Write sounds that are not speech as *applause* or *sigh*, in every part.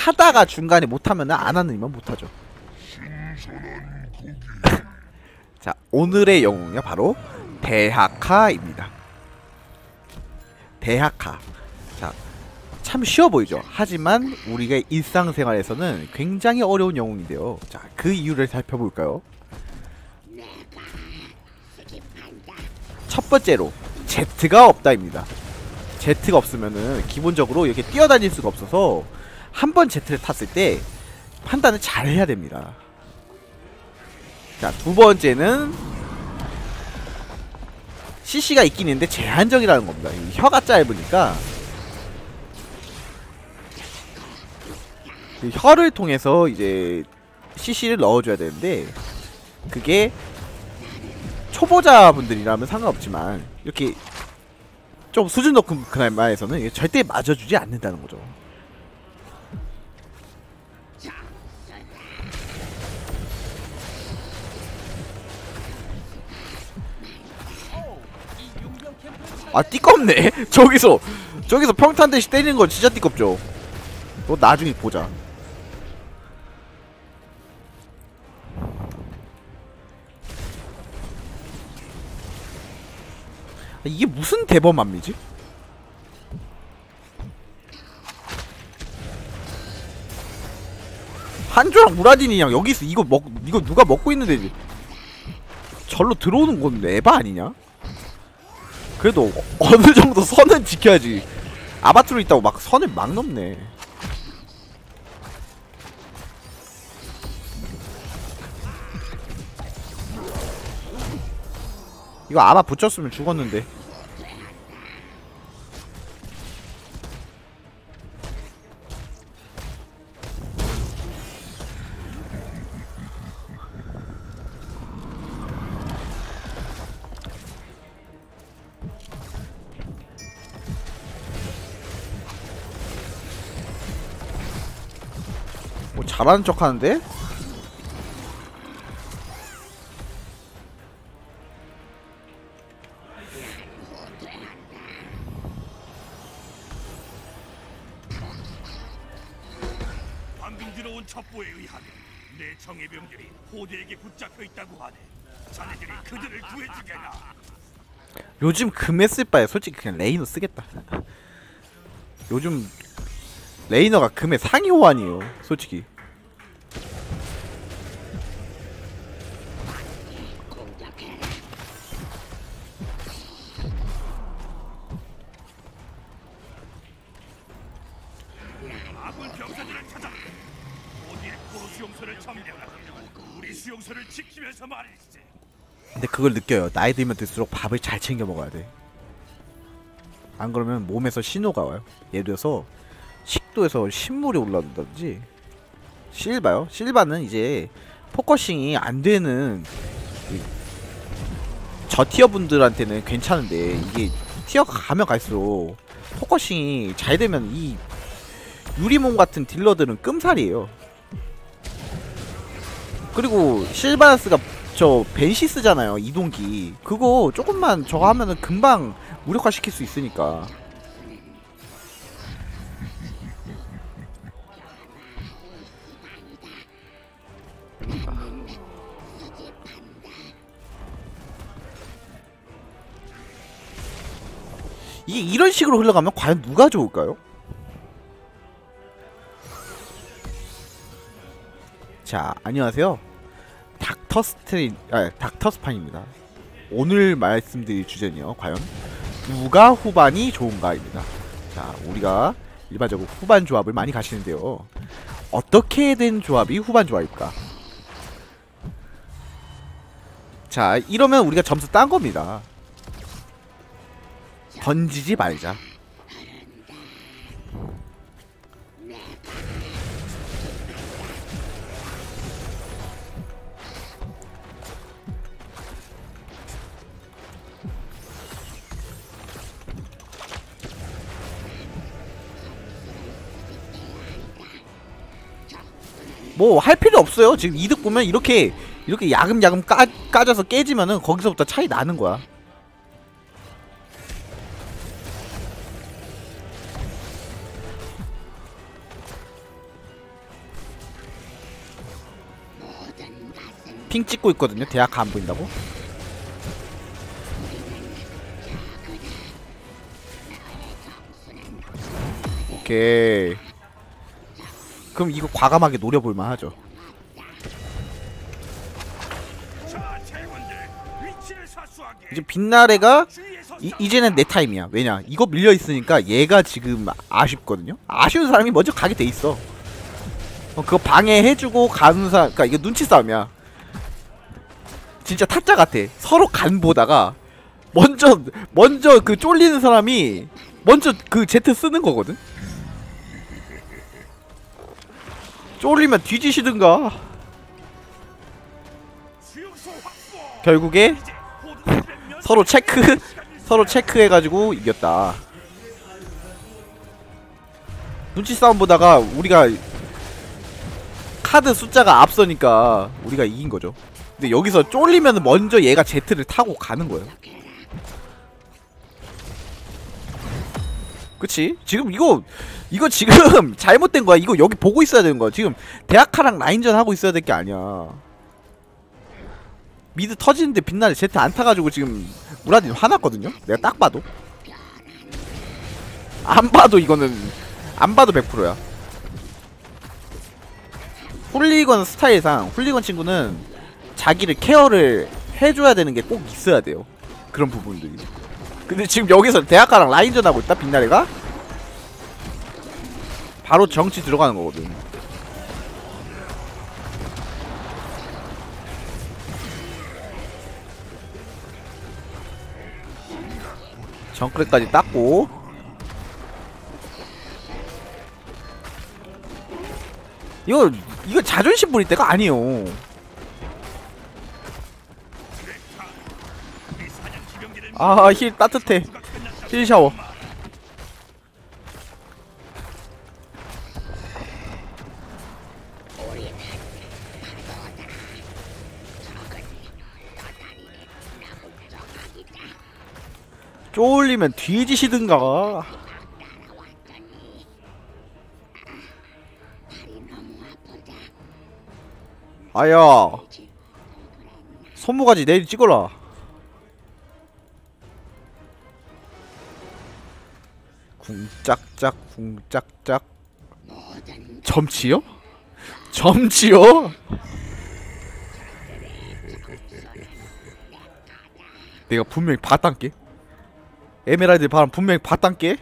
하다가 중간에 못하면 안 하는 이만 못하죠. *laughs* 자 오늘의 영웅이 바로 대하카입니다. 대하카. 자, 참 쉬워 보이죠? 하지만 우리가 일상생활에서는 굉장히 어려운 영웅인데요. 자, 그 이유를 살펴볼까요? 첫 번째로 Z가 없다입니다. Z가 없으면은 기본적으로 이렇게 뛰어다닐 수가 없어서 한번 Z를 탔을 때 판단을 잘 해야 됩니다. 자, 두 번째는 CC가 있긴 있는데 제한적이라는 겁니다. 이 혀가 짧으니까 이 혀를 통해서 이제 CC를 넣어줘야 되는데 그게 초보자분들이라면 상관없지만 이렇게 좀 수준 높은 그날만에서는 절대 맞아주지 않는다는 거죠. 아 띠껍네 *laughs* 저기서 저기서 평탄 대시 때리는 건 진짜 띠껍죠 너 나중에 보자 아, 이게 무슨 대범함이지? 한조랑 무라딘이랑 여기서 이거 먹 이거 누가 먹고 있는데 절로 들어오는 건 에바 아니냐? 그래도 어느 정도 선은 지켜야지. 아바트로 있다고 막 선을 막 넘네. 이거 아마 붙였으면 죽었는데. 뭐 잘하는 척 하는데? 방금 들어온 첩보에 의하면 내 정예병들이 호대에게 붙잡혀 있다고 하네. 자네들이 그들을 구해주게나. 요즘 금에 쓸 바에 솔직히 그냥 레이너 쓰겠다. 요즘 레이너가 금의 상위 호환이에요. 솔직히. 근데 그걸 느껴요. 나이 들면 들수록 밥을 잘 챙겨 먹어야 돼. 안 그러면 몸에서 신호가 와요. 예를 들어서 식도에서 신물이 올라온다든지 실바요. 실바는 이제 포커싱이 안 되는 이 저티어 분들한테는 괜찮은데 이게 티어가 가면 갈수록 포커싱이 잘 되면 이 유리몸 같은 딜러들은 끔살이에요. 그리고 실바스가 저 벤시 스잖아요 이동기 그거 조금만 저거 하면은 금방 무력화 시킬 수 있으니까 이게 이런 식으로 흘러가면 과연 누가 좋을까요? 자 안녕하세요 닥터 스트레인, 아, 닥터 스판입니다. 오늘 말씀드릴 주제는요, 과연 누가 후반이 좋은가입니다. 자, 우리가 일반적으로 후반 조합을 많이 가시는데요. 어떻게 된 조합이 후반 조합일까? 자, 이러면 우리가 점수 딴 겁니다. 던지지 말자. 뭐 할 필요 없어요. 지금 이득 보면 이렇게 이렇게 야금야금 까, 까져서 깨지면은 거기서부터 차이 나는 거야. 핑 찍고 있거든요. 대학 안 보인다고? 오케이. 그럼 이거 과감하게 노려볼만 하죠. 이제 빛나래가 이, 이제는 내 타임이야. 왜냐? 이거 밀려있으니까 얘가 지금 아쉽거든요? 아쉬운 사람이 먼저 가게 돼있어. 어, 그거 방해해주고 가는 사람 그니까 이거 눈치 싸움이야 진짜 타짜 같아 서로 간 보다가 먼저 먼저 그 쫄리는 사람이 먼저 그 제트 쓰는 거거든 쫄리면 뒤지시든가. 결국에 서로 체크 서로 체크해가지고 이겼다. 눈치 싸움 보다가 우리가 카드 숫자가 앞서니까 우리가 이긴 거죠. 근데 여기서 쫄리면 먼저 얘가 제트를 타고 가는 거예요. 그치? 지금 이거 이거 지금 *laughs* 잘못된 거야. 이거 여기 보고 있어야 되는 거야. 지금 대학카랑 라인전 하고 있어야 될 게 아니야. 미드 터지는데 빛나는 제트 안 타가지고 지금 무라딘 화났거든요? 내가 딱 봐도 안 봐도 이거는 안 봐도 100%야 훌리건 스타일상 훌리건 친구는 자기를 케어를 해줘야 되는 게 꼭 있어야 돼요. 그런 부분들이. 근데 지금 여기서 대학가랑 라인전 하고 있다 빛나래가? 바로 정치 들어가는 거거든. 정크레까지 땄고. 이거 이거 자존심 부릴 때가 아니에요 아 힐 따뜻해. 힐 샤워. 쫄리면 뒤지시든가. 아야. 손모가지 내일 찍어라 궁짝짝 궁짝짝 점치요? 점치요? 내가 분명히 봤단께 에메랄드 바람 분명히 봤단께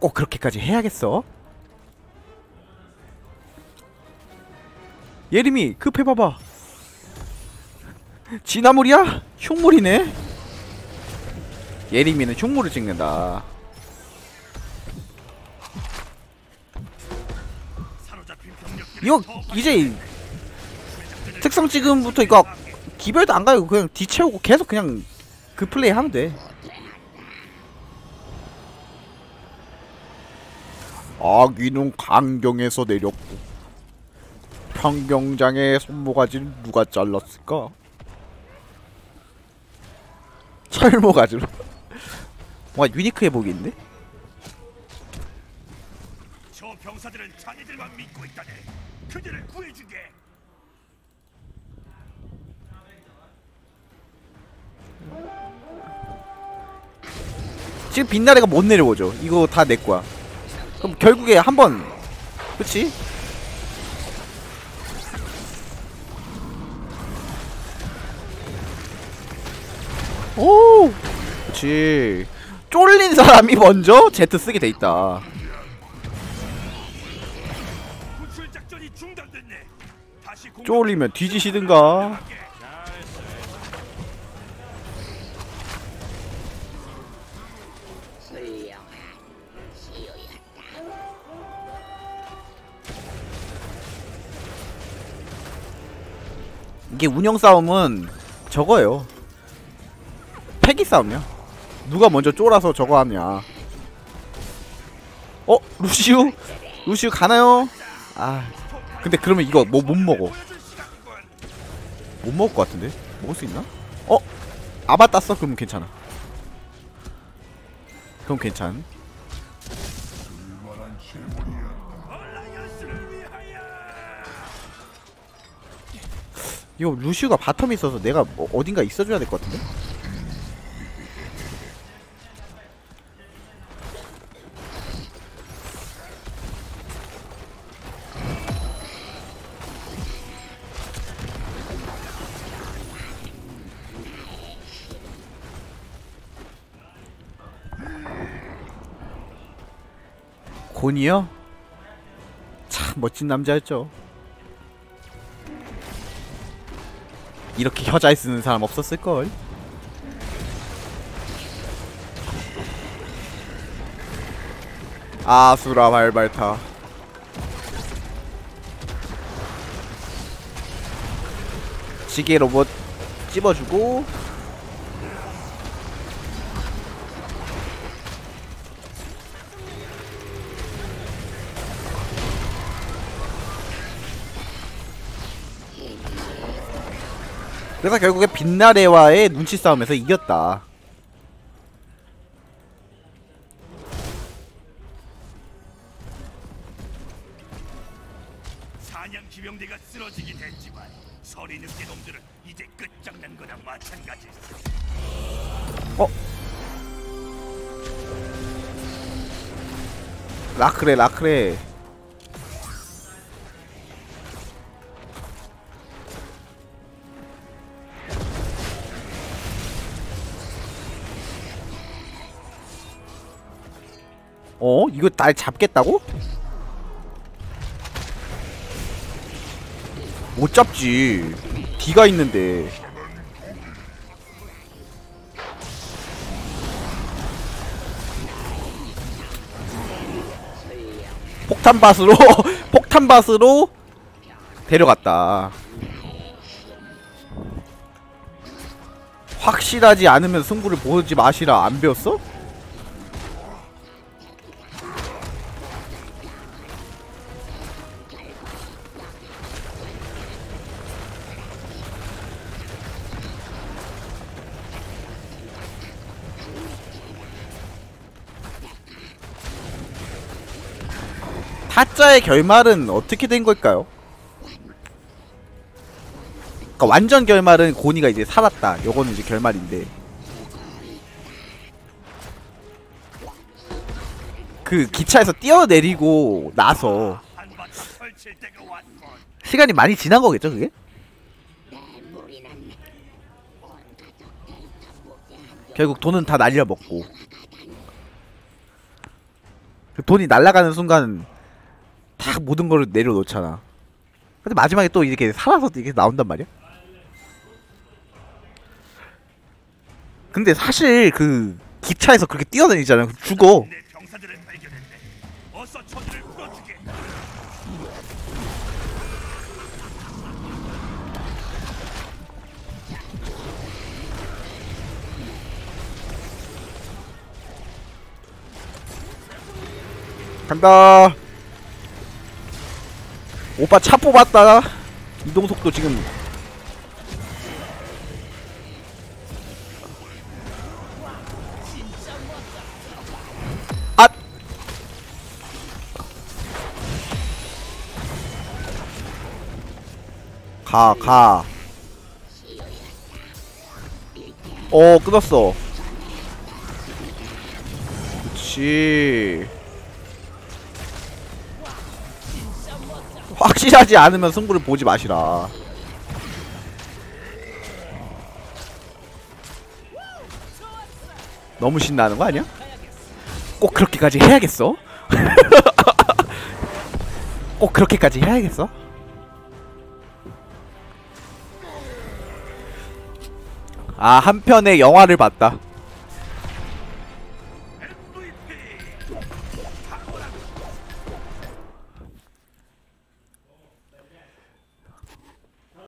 꼭 그렇게까지 해야겠어? 예림이 급해봐봐 진화물이야? 흉물이네 예림이는 흉물을 찍는다. 이거 더 이제 특성 지금부터 이거 기별도 안 가요 그냥 뒤채우고 계속 그냥 그 플레이 하면 돼. 아귀는 강경에서 내렸고 평경장의 손모가지를 누가 잘랐을까? *laughs* 철모가지로 뭔가 유니크해 보이는데? 저 병사들은 자네들만 믿고 있다네. 그들을 구해주게. 지금 빛나래가 못 내려오죠. 이거 다 내 거야. 그럼 결국에 한 번 그치? 오, 그치. 쫄린 사람이 먼저 제트 쓰게 돼 있다. 쫄리면 뒤지시든가. 이게 운영 싸움은 저거예요. 패기 싸움이야. 누가 먼저 쫄아서 저거 하냐. 어? 루시우? 루시우 가나요? 아. 근데 그러면 이거 뭐 못 먹어. 못 먹을 것 같은데? 먹을 수 있나? 어? 아바 땄어? 그럼 괜찮아. 그럼 괜찮. 이거 루시우가 바텀에 있어서 내가 뭐 어딘가 있어줘야 될 것 같은데? 곤이요? 참 멋진 남자였죠. 이렇게 혀잘 쓰는 사람 없었을걸? 아수라 발발타 지게 로봇 찝어주고 그래서 결국에 빛나래와의 눈치 싸움에서 이겼다. 사냥 기병대가 쓰러지긴 했지만 서리 늑대 놈들은 이제 끝장난 거나 마찬가지. 라크레 라크레 어? 이거 날 잡겠다고? 못 잡지 D가 있는데 폭탄밭으로 *laughs* 폭탄밭으로 데려갔다. 확실하지 않으면 승부를 보지 마시라 안 배웠어? 타짜의 결말은 어떻게 된 걸까요? 그러니까 완전 결말은 고니가 이제 살았다. 요거는 이제 결말인데. 그 기차에서 뛰어내리고 나서. 시간이 많이 지난 거겠죠, 그게? 결국 돈은 다 날려먹고 그 돈이 날아가는 순간 다 모든 걸 내려놓잖아 근데 마지막에 또 이렇게 살아서 이렇게 나온단 말이야 근데 사실 그 기차에서 그렇게 뛰어다니잖아 죽어. 간다. 오빠 차 뽑았다. 이동 속도 지금. 아! 가, 가. 어, 끊었어. 그치. 확실하지 않으면 승부를 보지 마시라. 너무 신나는 거 아니야? 꼭 그렇게까지 해야겠어? *laughs* 꼭 그렇게까지 해야겠어? 아, 한편의 영화를 봤다.